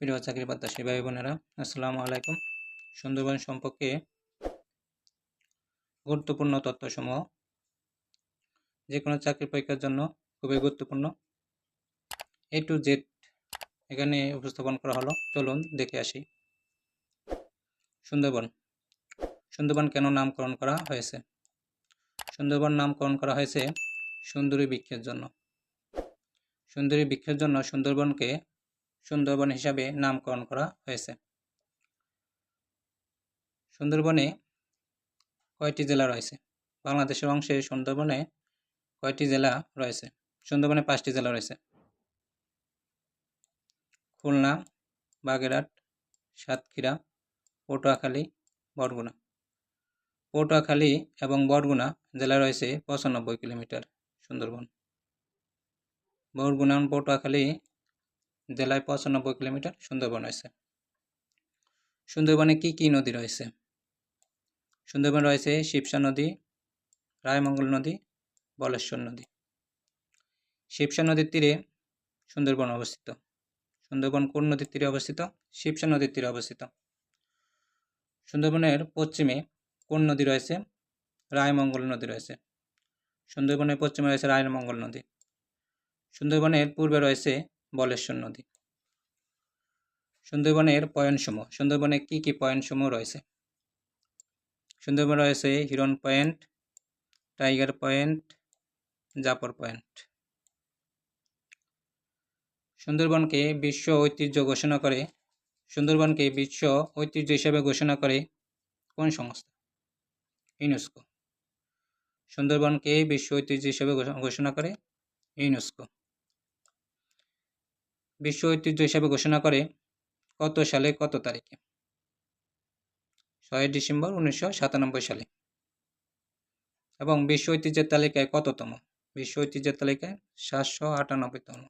প্রিয় চাকরি প্রত্যাশী ভাই বোনেরা, আসসালামু আলাইকুম। সুন্দরবন সম্পর্কে গুরুত্বপূর্ণ তথ্যসমূহ। যে কোনো চাকরি পরীক্ষার জন্য খুবই গুরুত্বপূর্ণ। এ টু জেড এখানে উপস্থাপন করা হলো। চলুন দেখে আসি। সুন্দরবন। সুন্দরবন কেন নামকরণ করা হয়েছে? সুন্দরবন নামকরণ করা হয়েছে সুন্দরী বৃক্ষের জন্য। সুন্দরী বৃক্ষের জন্য সুন্দরবনকে সুন্দরবন হিসাবে নামকরণ করা হয়েছে। সুন্দরবনে কয়টি জেলা রয়েছে? বাংলাদেশের অংশে সুন্দরবনে কয়টি জেলা রয়েছে? সুন্দরবনে পাঁচটি জেলা রয়েছে। খুলনা, বাগেরহাট, সাতক্ষীরা, পটুয়াখালী, বরগুনা। পটুয়াখালী এবং বরগুনা জেলা রয়েছে পঁচানব্বই কিলোমিটার সুন্দরবন। বরগুনা, পটুয়াখালী জেলায় পঁচানব্বই কিলোমিটার সুন্দরবন রয়েছে। সুন্দরবনে কি কি নদী রয়েছে? সুন্দরবন রয়েছে শিবসা নদী, রায়মঙ্গল নদী, বলেশ্বর নদী। শিবসা নদীর তীরে সুন্দরবন অবস্থিত। সুন্দরবন কোন নদীর তীরে অবস্থিত? শিবসা নদীর তীরে অবস্থিত। সুন্দরবনের পশ্চিমে কোন নদী রয়েছে? রায়মঙ্গল নদী রয়েছে। সুন্দরবনের পশ্চিমে রয়েছে রায়মঙ্গল নদী। সুন্দরবনের পূর্বে রয়েছে বলেশ্বর নদী সুন্দরবনের পয়েন্টসমূহ। সুন্দরবনে কি কি পয়েন্টসমূহ রয়েছে? সুন্দরবন রয়েছে হিরন পয়েন্ট, টাইগার পয়েন্ট জাপর পয়েন্ট। সুন্দরবনকে বিশ্ব ঐতিহ্য ঘোষণা করে, সুন্দরবনকে বিশ্ব ঐতিহ্য হিসেবে ঘোষণা করে কোন সংস্থা? ইউনেস্কো। সুন্দরবনকে বিশ্ব ঐতিহ্য হিসেবে ঘোষণা করে ইউনেস্কো। বিশ্ব ঐতিহ্য হিসাবে ঘোষণা করে কত সালে, কত তারিখে? ছয় ডিসেম্বর উনিশশো সাতানব্বই সালে। এবং বিশ্ব ঐতিহ্যের তালিকায় কততম? বিশ্ব ঐতিহ্যের তালিকায় সাতশো আটানব্বইতম।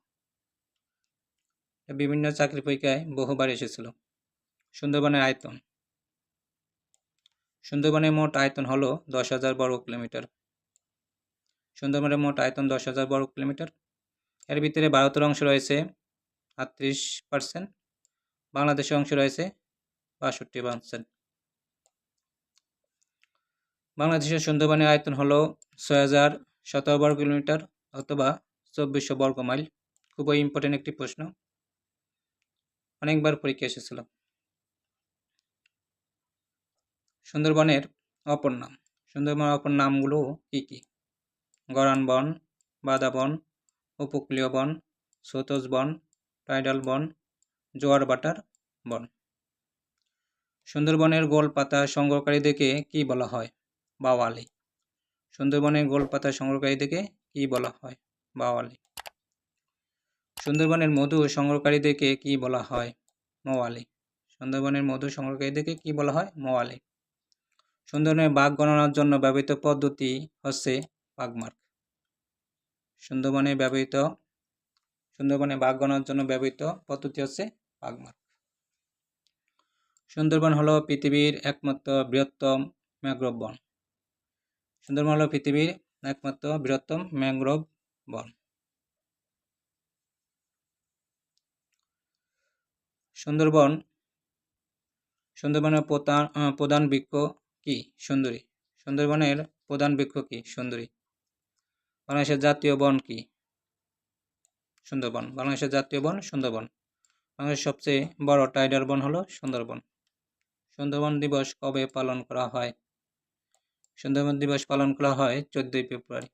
বিভিন্ন চাকরি পরীক্ষায় বহুবার এসেছিল। সুন্দরবনের আয়তন। সুন্দরবনের মোট আয়তন হলো দশ হাজার বর্গ কিলোমিটার। সুন্দরবনের মোট আয়তন দশ হাজার বর্গ কিলোমিটার। এর ভিতরে ভারতের অংশ রয়েছে আটত্রিশ পার্সেন্ট বাংলাদেশের অংশ রয়েছে বাষট্টি পার্সেন্ট বাংলাদেশের সুন্দরবনের আয়তন হলো ছয় হাজার সতেরো বর্গ কিলোমিটার অথবা চব্বিশশো বর্গ মাইল খুবই ইম্পর্টেন্ট একটি প্রশ্ন। অনেকবার পরীক্ষা এসেছিল। সুন্দরবনের অপর নাম। সুন্দরবনের অপর নামগুলো কি কি? গরান বন বাদা বন, উপকূলীয় বন সতোজ বন টাইডাল বন, জোয়ার বাটার বন। সুন্দরবনের গোলপাতা সংগ্রহকারীদেরকে কি বলা হয়? বাওয়ালি। সুন্দরবনের গোলপাতা সংগ্রহকারীদেরকে কি বলা হয়? বাওয়ালি। সুন্দরবনের মধু সংগ্রহকারীদেরকে কি বলা হয়? মোয়ালি। সুন্দরবনের মধু সংগ্রহকারীদেরকে কি বলা হয়? মোয়ালি। সুন্দরবনের বাঘ গণনার জন্য ব্যবহৃত পদ্ধতি হচ্ছে বাঘমার্ক সুন্দরবনে ব্যবহৃত সুন্দরবনে বাঘ গণনার জন্য ব্যবহৃত পদ্ধতি হচ্ছে বাঘমার্ক সুন্দরবন হলো পৃথিবীর একমাত্র বৃহত্তম ম্যাগ্রোভ বন। সুন্দরবন হলো পৃথিবীর একমাত্র বৃহত্তম ম্যাংগ্রোভ বন। সুন্দরবন, সুন্দরবনের প্রধান প্রধান বৃক্ষ কি? সুন্দরী। সুন্দরবনের প্রধান বৃক্ষ কি? সুন্দরী। বাংলাদেশের জাতীয় বন কি? সুন্দরবন, বাংলাদেশের জাতীয় বন সুন্দরবন। বাংলাদেশের সবচেয়ে বড় টাইডার বন হলো সুন্দরবন। সুন্দরবন দিবস কবে পালন করা হয়? সুন্দরবন দিবস পালন করা হয় চোদ্দই ফেব্রুয়ারি।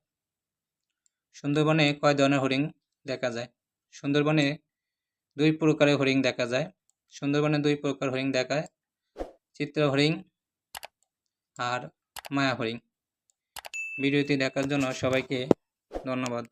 সুন্দরবনে কয় ধরনের হরিণ দেখা যায়? সুন্দরবনে দুই প্রকারের হরিণ দেখা যায়। সুন্দরবনে দুই প্রকার হরিণ দেখায় চিত্র হরিণ আর মায়া হরিণ। ভিডিওটি দেখার জন্য সবাইকে ধন্যবাদ।